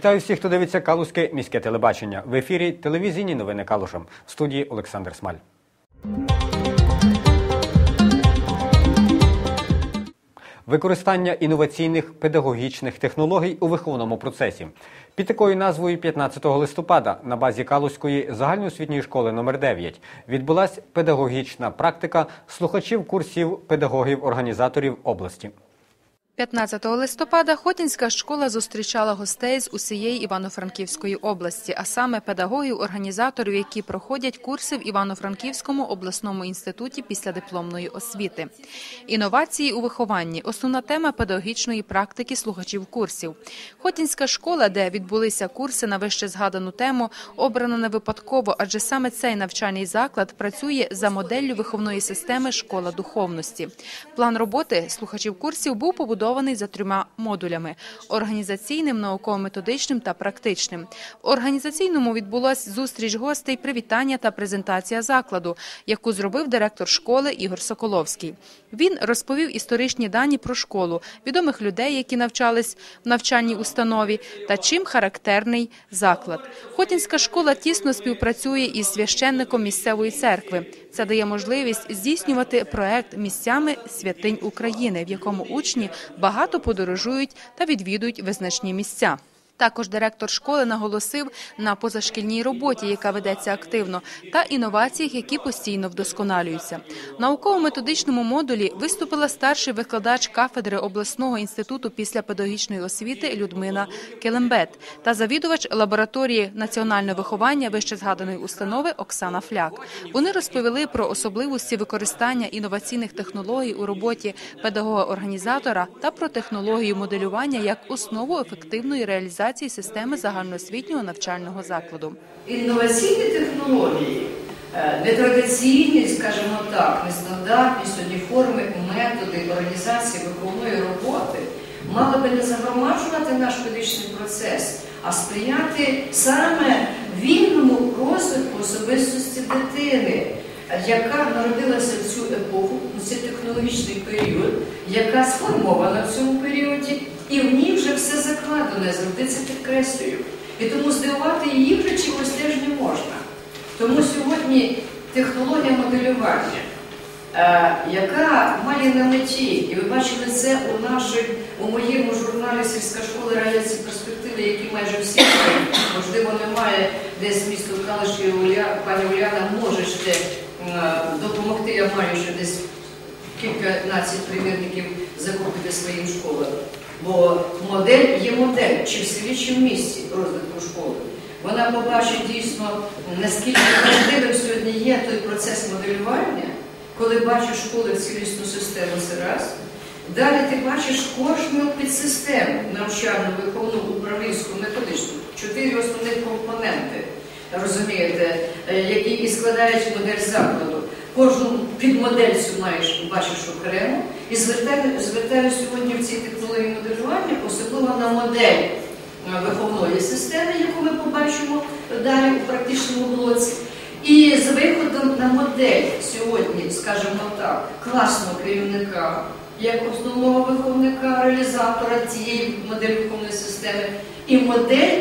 Вітаю всіх, хто дивиться Калузьке міське телебачення. В ефірі телевізійні новини Калушем. В студії Олександр Смаль. Використання інноваційних педагогічних технологій у виховному процесі. Під такою назвою 15 листопада на базі Калузької загальноосвітньої школи номер 9 відбулась педагогічна практика слухачів курсів педагогів-організаторів області. 15 листопада Хотінська школа зустрічала гостей з усієї Івано-Франківської області, а саме педагогів, організаторів, які проходять курси в Івано-Франківському обласному інституті післядипломної освіти. Інновації у вихованні основна тема педагогічної практики слухачів курсів. Хотінська школа, де відбулися курси на вище згадану тему, обрана не випадково, адже саме цей навчальний заклад працює за моделлю виховної системи школа духовності. План роботи слухачів курсів був побудований за трьома модулями: організаційним, науково-методичним та практичним. В організаційному відбулася зустріч гостей, привітання та презентація закладу, яку зробив директор школи Ігор Соколовський. Він розповів історичні дані про школу, відомих людей, які навчались в навчальній установі, та чим характерний заклад. Хотінська школа тісно співпрацює із священником місцевої церкви. Це дає можливість здійснювати проект місцями святинь України, в якому учні багато подорожують та відвідують визначні місця. Також директор школи наголосив на позашкільній роботі, яка ведеться активно, та інноваціях, які постійно вдосконалюються. Науково-методичному модулі виступила старший викладач кафедри обласного інституту післяпедагогічної освіти Людмила Келембет та завідувач лабораторії національного виховання вище згаданої установи Оксана Фляк. Вони розповіли про особливості використання інноваційних технологій у роботі педагога-організатора та про технологію моделювання як основу ефективної реалізації системи загальноосвітнього навчального закладу. Інноваційні технології, е, нетрадиційні, скажімо так, нестандартні сьогодні форми, методи організації виховної роботи мали би не загромаджувати наш педагогічний процес, а сприяти саме вільному розвитку особистості дитини, яка народилася в цю епоху, у цей технологічний період, яка сформована в цьому періоді, і в ній вже все закладене, завжди це підкреслюю. І тому здивувати її вже чимось теж не можна. Тому сьогодні технологія моделювання, е, яка має на меті, і ви бачили це у наших, у моєму журналі Сільська школа реалізації перспективи, які майже всі можливо, немає десь місто Калиші, Уля, пані Уляна, можете е, допомогти. Я маю ще десь кільканадцять примірників закупити своїм школам. Бо модель є модель, чи в селі, чи в місті розвитку школи. Вона побачить дійсно, наскільки важливим сьогодні є той процес моделювання, коли бачиш школи в цілісну систему це раз. Далі ти бачиш кожну підсистему навчальну, виховну, управлінську, методичну, чотири основних компоненти, розумієте, які і складають модель закладу. Кожну підмодель цю маєш бачиш окремо і звертаю, сьогодні в цій технології моделювання, особливо на модель виховної системи, яку ми побачимо далі у практичному блоці. І з виходом на модель сьогодні, скажімо так, класного керівника, як основного виховника, реалізатора цієї моделі виховної системи, і модель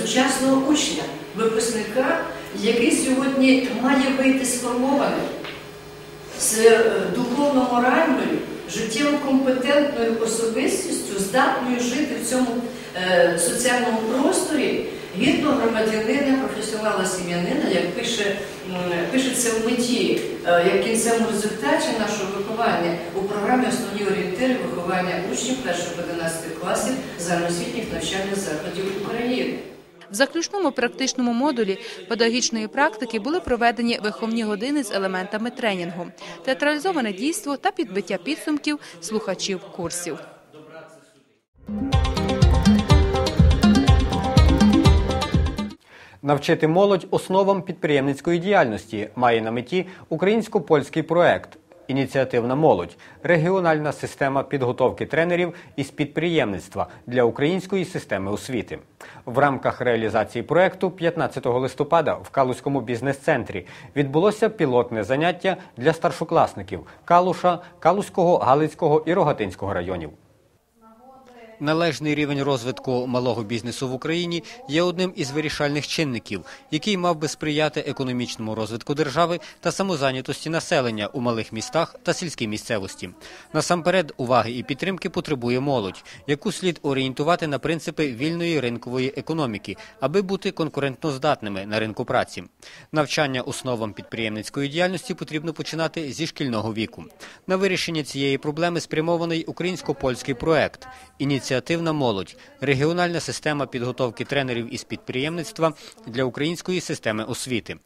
сучасного учня, випускника який сьогодні має вийти сформований з духовно-моральною, життєво компетентною особистістю, здатною жити в цьому е, соціальному просторі гідного громадянина, професіонала сім'янина, як пише, пишеться в меті, е, як кінцевому результаті нашого виховання у програмі Основні орієнтири виховання учнів 1-11 класів загальноосвітніх навчальних закладів України. В заключному практичному модулі педагогічної практики були проведені виховні години з елементами тренінгу, театралізоване дійство та підбиття підсумків слухачів курсів. Навчити молодь основам підприємницької діяльності має на меті українсько-польський проект Ініціативна молодь регіональна система підготовки тренерів із підприємництва для української системи освіти. В рамках реалізації проекту 15 листопада в Калузькому бізнес-центрі відбулося пілотне заняття для старшокласників Калуша, Калузького, Галицького і Рогатинського районів. Належний рівень розвитку малого бізнесу в Україні є одним із вирішальних чинників, який мав би сприяти економічному розвитку держави та самозайнятості населення у малих містах та сільській місцевості. Насамперед, уваги і підтримки потребує молодь, яку слід орієнтувати на принципи вільної ринкової економіки, аби бути конкурентноздатними на ринку праці. Навчання основам підприємницької діяльності потрібно починати зі шкільного віку. На вирішення цієї проблеми спрямований українсько-польський проект Ініціативна молодь регіональна система підготовки тренерів із підприємництва для української системи освіти.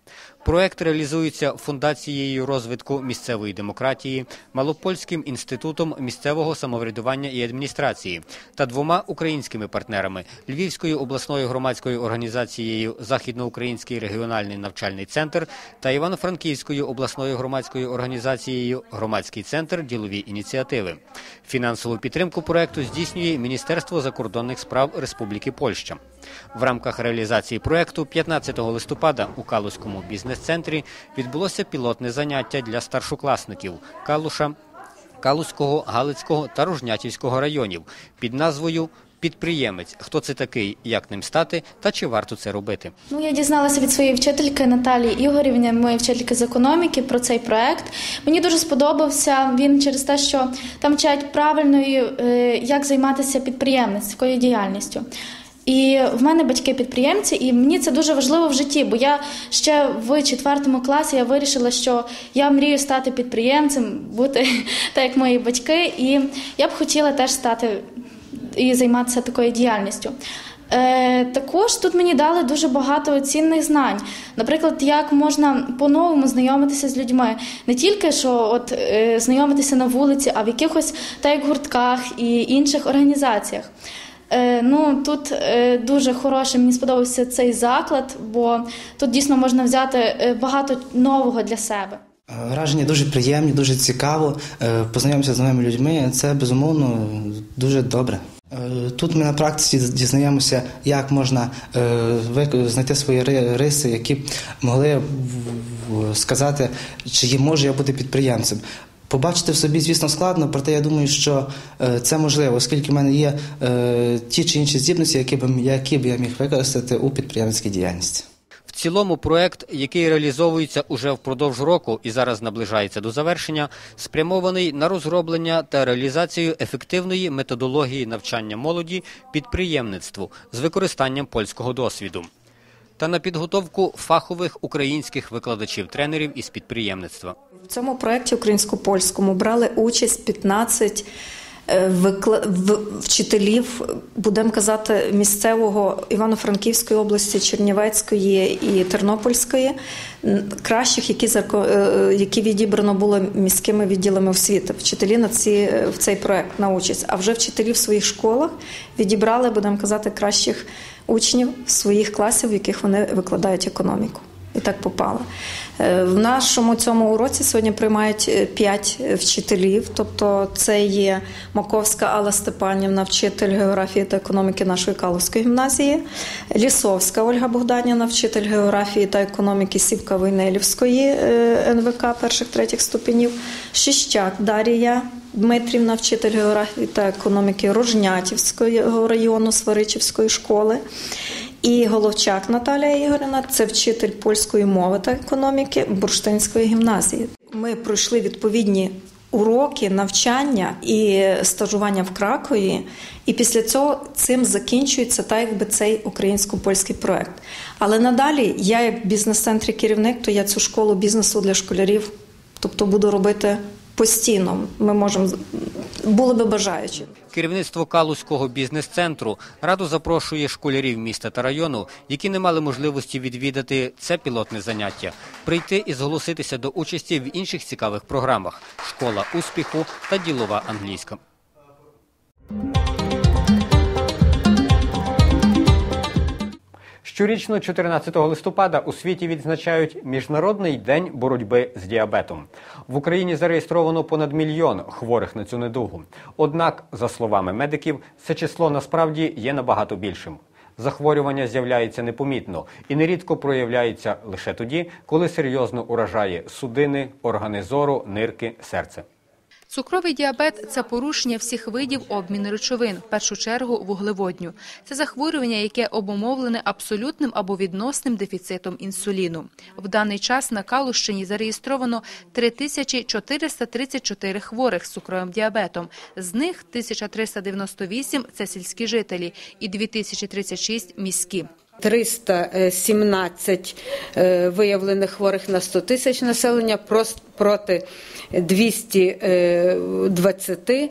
Проект реалізується фундацією розвитку місцевої демократії, Малопольським інститутом місцевого самоврядування і адміністрації та двома українськими партнерами Львівською обласною громадською організацією Західноукраїнський регіональний навчальний центр та Івано-Франківською обласною громадською організацією Громадський центр ділові ініціативи. Фінансову підтримку проекту здійснює Міністерство закордонних справ Республіки Польща. В рамках реалізації проекту 15 листопада у Калузькому бізнес-центрі відбулося пілотне заняття для старшокласників Калуша, Калузького, Галицького та Рожнятівського районів під назвою Підприємець. Хто це такий, як ним стати та чи варто це робити? Ну, я дізналася від своєї вчительки Наталії Ігорівні, моєї вчительки з економіки, про цей проект. Мені дуже сподобався він через те, що там вчать правильною, е, як займатися підприємницькою діяльністю. І в мене батьки підприємці, і мені це дуже важливо в житті, бо я ще в четвертому класі я вирішила, що я мрію стати підприємцем, бути так як мої батьки, і я б хотіла теж стати і займатися такою діяльністю. Е, також тут мені дали дуже багато цінних знань. Наприклад, як можна по-новому знайомитися з людьми, не тільки що от е, знайомитися на вулиці, а в якихось так як гуртках і інших організаціях. Е, ну тут е, дуже хороше, мені сподобався цей заклад, бо тут дійсно можна взяти е, багато нового для себе. Враження дуже приємні, дуже цікаво. Познайомитися з новими людьми. Це безумовно дуже добре. Тут ми на практиці дізнаємося, як можна знайти свої риси, які могли сказати, чи можу я бути підприємцем. Побачити в собі, звісно, складно, проте я думаю, що е, це можливо, оскільки в мене є е, ті чи інші здібності, які б, які б я міг використати у підприємницькій діяльності. В цілому проект, який реалізовується уже впродовж року і зараз наближається до завершення, спрямований на розроблення та реалізацію ефективної методології навчання молоді підприємництву з використанням польського досвіду та на підготовку фахових українських викладачів-тренерів із підприємництва. В цьому проєкті українсько-польському брали участь 15 е, викла- вчителів, будемо казати, місцевого Івано-Франківської області, Чернівецької і Тернопільської, кращих, які, е, які відібрано було міськими відділами освіти. Вчителі на ці, е, в цей проєкт на участь. А вже вчителі в своїх школах відібрали, будемо казати, кращих учнів своїх класів, в яких вони викладають економіку. І так попало. Е, В нашому цьому уроці сьогодні приймають е, п'ять вчителів. Тобто, це є Маковська Алла Степанівна, вчитель географії та економіки нашої Каловської гімназії, Лісовська Ольга Богданівна, вчитель географії та економіки Сівка Войнелівської е, НВК перших третіх ступенів, Шищак Дарія Дмитрівна, вчитель географії та економіки Рожнятівського району Сваричівської школи. І Головчак Наталія Ігорівна це вчитель польської мови та економіки Бурштинської гімназії. Ми пройшли відповідні уроки, навчання і стажування в Кракові. І після цього цим закінчується так, якби цей українсько-польський проект. Але надалі я, як бізнес-центрі керівник, то я цю школу бізнесу для школярів, тобто буду робити постійно. Ми можемо були би бажаючі. Керівництво Калузького бізнес-центру радо запрошує школярів міста та району, які не мали можливості відвідати це пілотне заняття, прийти і зголоситися до участі в інших цікавих програмах Школа успіху та ділова англійська. Щорічно 14 листопада у світі відзначають Міжнародний день боротьби з діабетом. В Україні зареєстровано понад мільйон хворих на цю недугу. Однак, за словами медиків, це число насправді є набагато більшим. Захворювання з'являється непомітно і нерідко проявляється лише тоді, коли серйозно уражає судини, органи зору, нирки, серце. Цукровий діабет це порушення всіх видів обміну речовин, в першу чергу вуглеводню. Це захворювання, яке обумовлене абсолютним або відносним дефіцитом інсуліну. В даний час на Калущині зареєстровано 3434 хворих з цукровим діабетом. З них 1398 – це сільські жителі і 2036 – міські. 317 е, виявлених хворих на 100 тисяч населення проти 220 е,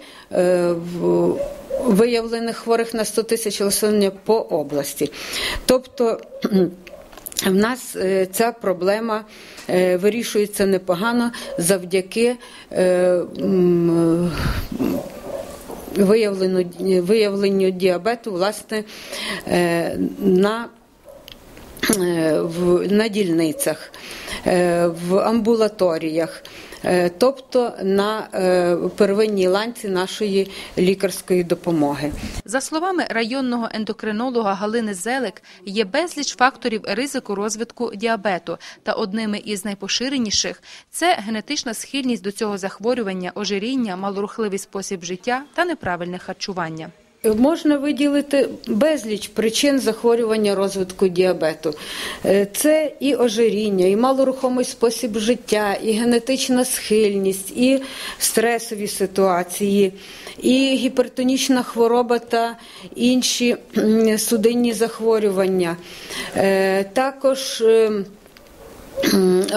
виявлених хворих на 100 тисяч населення по області. Тобто в нас е, ця проблема е, вирішується непогано завдяки е, виявленню, виявленню діабету власне е, на, е, на дільницях, е, в амбулаторіях. Е, Тобто на е, первинній ланці нашої лікарської допомоги. За словами районного ендокринолога Галини Зелик, є безліч факторів ризику розвитку діабету, та одними із найпоширеніших це генетична схильність до цього захворювання, ожиріння, малорухливий спосіб життя та неправильне харчування. Можна виділити безліч причин захворювання розвитку діабету. Е, Це і ожиріння, і малорухомий спосіб життя, і генетична схильність, і стресові ситуації, і гіпертонічна хвороба та інші судинні захворювання. Е, Також е,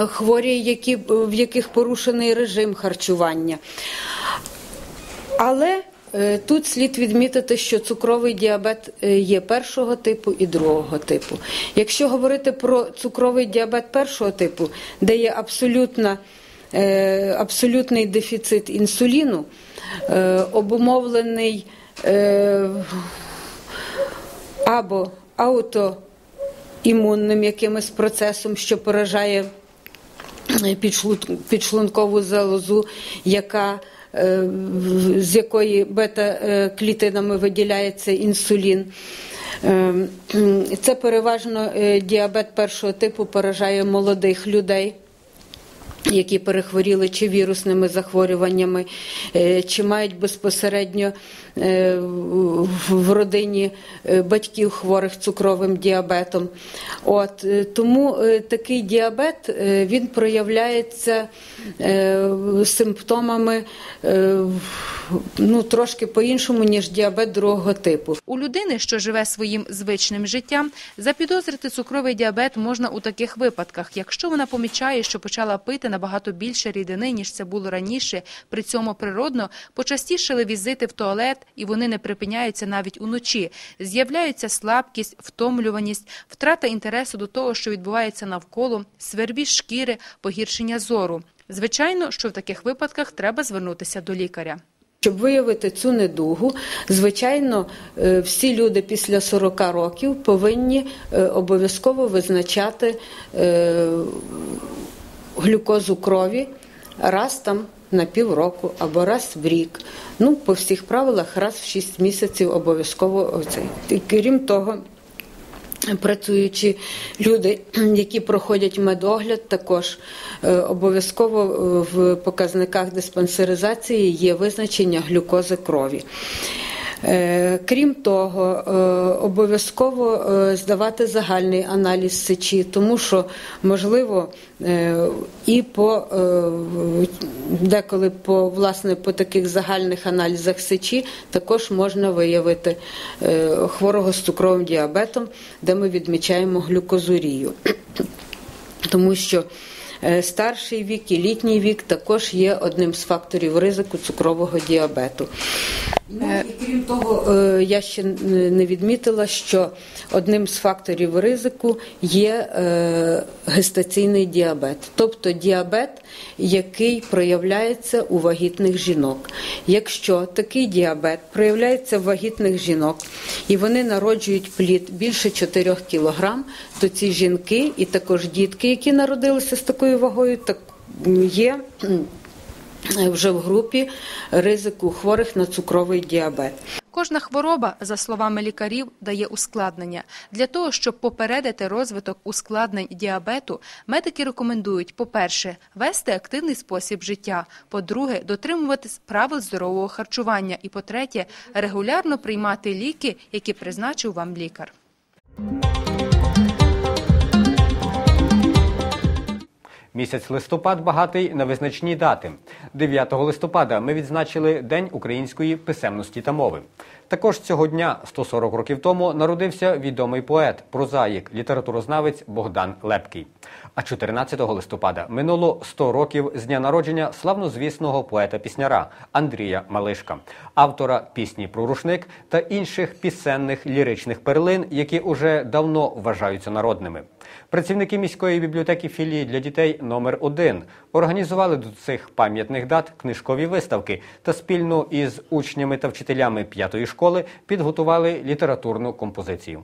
хворі, які, в яких порушений режим харчування. Але тут слід відмітити, що цукровий діабет е, є першого типу і другого типу. Якщо говорити про цукровий діабет першого типу, де є абсолютна, е, абсолютний дефіцит інсуліну, е, обумовлений е, або аутоімунним якимось процесом, що поражає підшлункову залозу, яка е, з якої бета-клітинами виділяється інсулін. Е, Це переважно е, діабет першого типу поражає молодих людей. Які перехворіли чи вірусними захворюваннями, е, чи мають безпосередньо е, в родині е, батьків хворих цукровим діабетом. От тому такий діабет він проявляється симптомами ну трошки по-іншому, ніж діабет другого типу. У людини, що живе своїм звичним життям, запідозрити цукровий діабет можна у таких випадках, якщо вона помічає, що почала пити набагато більше рідини, ніж це було раніше, при цьому природно почастішили візити в туалет, і вони не припиняються навіть уночі. З'являються слабкість, втомлюваність, втрата інтересу до того, що відбувається навколо, свербіж шкіри, погіршення зору. Звичайно, що в таких випадках треба звернутися до лікаря. Щоб виявити цю недугу, звичайно, е, всі люди після 40 років повинні е, обов'язково визначати е, глюкозу крові раз там на півроку або раз в рік. Ну, по всіх правилах, раз в 6 місяців обов'язково оцей. І крім того, Працюючі люди, які проходять медогляд, також е, обов'язково е, в показниках диспансеризації є визначення глюкози крові. Е, Крім того, е, обов'язково е, здавати загальний аналіз сечі, тому що можливо і по деколи по власне по таких загальних аналізах сечі також можна виявити хворого з цукровим діабетом, де ми відмічаємо глюкозурію. Тому що старший вік і літній вік також є одним з факторів ризику цукрового діабету. Ну, і крім того, е, я ще не відмітила, що одним з факторів ризику є е, гестаційний діабет, тобто діабет, який проявляється у вагітних жінок. Якщо такий діабет проявляється в вагітних жінок і вони народжують плід більше 4 кг, то ці жінки і також дітки, які народилися з такою вагою, так є вже в групі ризику хворих на цукровий діабет. Кожна хвороба, за словами лікарів, дає ускладнення. Для того, щоб попередити розвиток ускладнень діабету, медики рекомендують, по-перше, вести активний спосіб життя, по-друге, дотримуватись правил здорового харчування і, по-третє, регулярно приймати ліки, які призначив вам лікар. Місяць листопад багатий на визначні дати. 9 листопада ми відзначили День української писемності та мови. Також цього дня, 140 років тому, народився відомий поет, прозаїк, літературознавець Богдан Лепкий. А 14 листопада минуло 100 років з дня народження славнозвісного поета-пісняра Андрія Малишка, автора пісні про рушник та інших пісенних ліричних перлин, які уже давно вважаються народними. Працівники міської бібліотеки філії для дітей номер 1 організували до цих пам'ятних дат книжкові виставки та спільно із учнями та вчителями п'ятої школи підготували літературну композицію.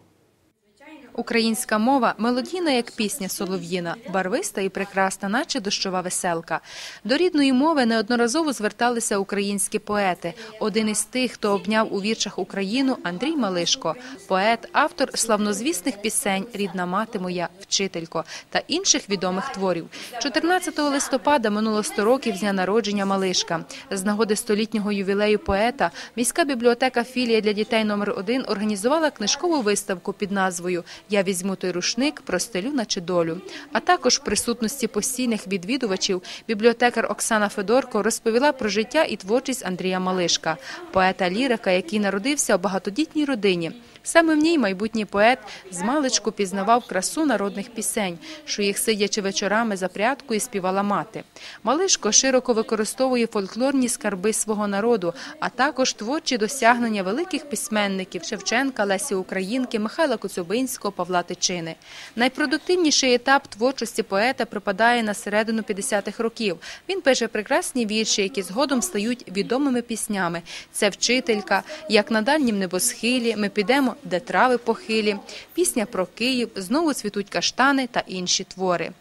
Українська мова мелодійна, як пісня солов'їна, барвиста і прекрасна, наче дощова веселка. До рідної мови неодноразово зверталися українські поети. Один із тих, хто обняв у віршах Україну, Андрій Малишко, поет, автор славнозвісних пісень Рідна мати моя, вчителько та інших відомих творів. 14 листопада минуло 100 років з дня народження Малишка. З нагоди столітнього ювілею поета міська бібліотека філія для дітей номер 1 організувала книжкову виставку під назвою Я візьму той рушник, простелю наче долю. А також в присутності постійних відвідувачів бібліотекар Оксана Федорко розповіла про життя і творчість Андрія Малишка, поета лірика, який народився у багатодітній родині. Саме в ній майбутній поет з маличку пізнавав красу народних пісень, що їх сидячи вечорами за прядкою співала мати. Малишко широко використовує фольклорні скарби свого народу, а також творчі досягнення великих письменників Шевченка, Лесі Українки, Михайла Коцюбинського, Павла Тичини. Найпродуктивніший етап творчості поета припадає на середину 50-х років. Він пише прекрасні вірші, які згодом стають відомими піснями. Це вчителька, як на дальнім небосхилі. Ми підемо де трави похилі, пісня про Київ, знову цвітуть каштани та інші твори.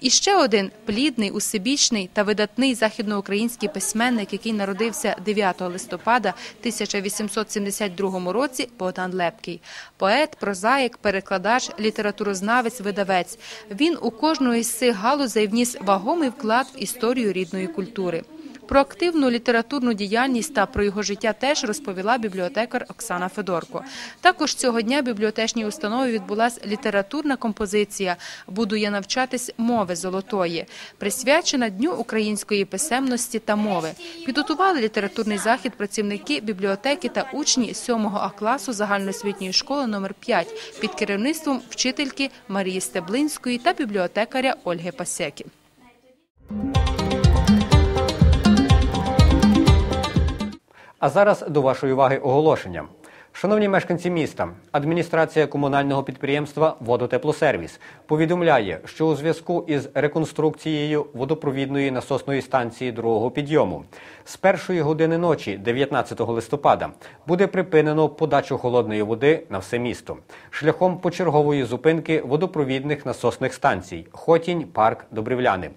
І ще один плідний, усебічний та видатний західноукраїнський письменник, який народився 9 листопада 1872 році, Богдан Лепкий. Поет, прозаїк, перекладач, літературознавець, видавець. Він у кожну із цих галузей вніс вагомий вклад в історію рідної культури. Про активну літературну діяльність та про його життя теж розповіла бібліотекар Оксана Федорко. Також цього дня бібліотечній установі відбулася літературна композиція Буду я навчатись мови золотої, присвячена Дню української писемності та мови. Підготували літературний захід працівники бібліотеки та учні 7 А класу загальноосвітньої школи номер 5 під керівництвом вчительки Марії Стеблинської та бібліотекаря Ольги Пасеки. А зараз до вашої уваги оголошення. Шановні мешканці міста, адміністрація комунального підприємства Водотеплосервіс повідомляє, що у зв'язку із реконструкцією водопровідної насосної станції другого підйому з першої години ночі, 19 листопада, буде припинено подачу холодної води на все місто шляхом почергової зупинки водопровідних насосних станцій Хотінь, парк, Добрівляни.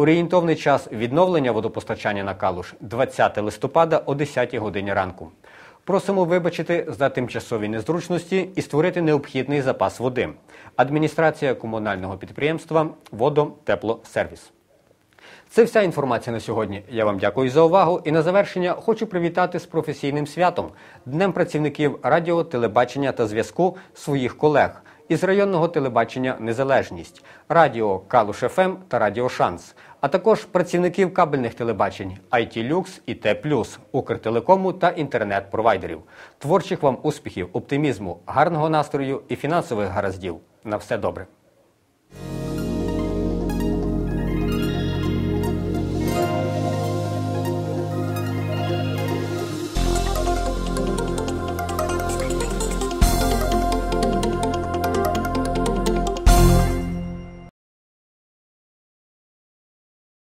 Орієнтовний час відновлення водопостачання на Калуш 20 листопада о 10 годині ранку. Просимо вибачити за тимчасові незручності і створити необхідний запас води. Адміністрація комунального підприємства Водотеплосервіс. Це вся інформація на сьогодні. Я вам дякую за увагу і на завершення хочу привітати з професійним святом Днем працівників радіо, телебачення та зв'язку своїх колег із районного телебачення Незалежність, радіо Калуш ФМ та Радіо Шанс, а також працівників кабельних телебачень Lux і Т+, Укртелекому та інтернет-провайдерів. Творчих вам успіхів, оптимізму, гарного настрою і фінансових гараздів. На все добре.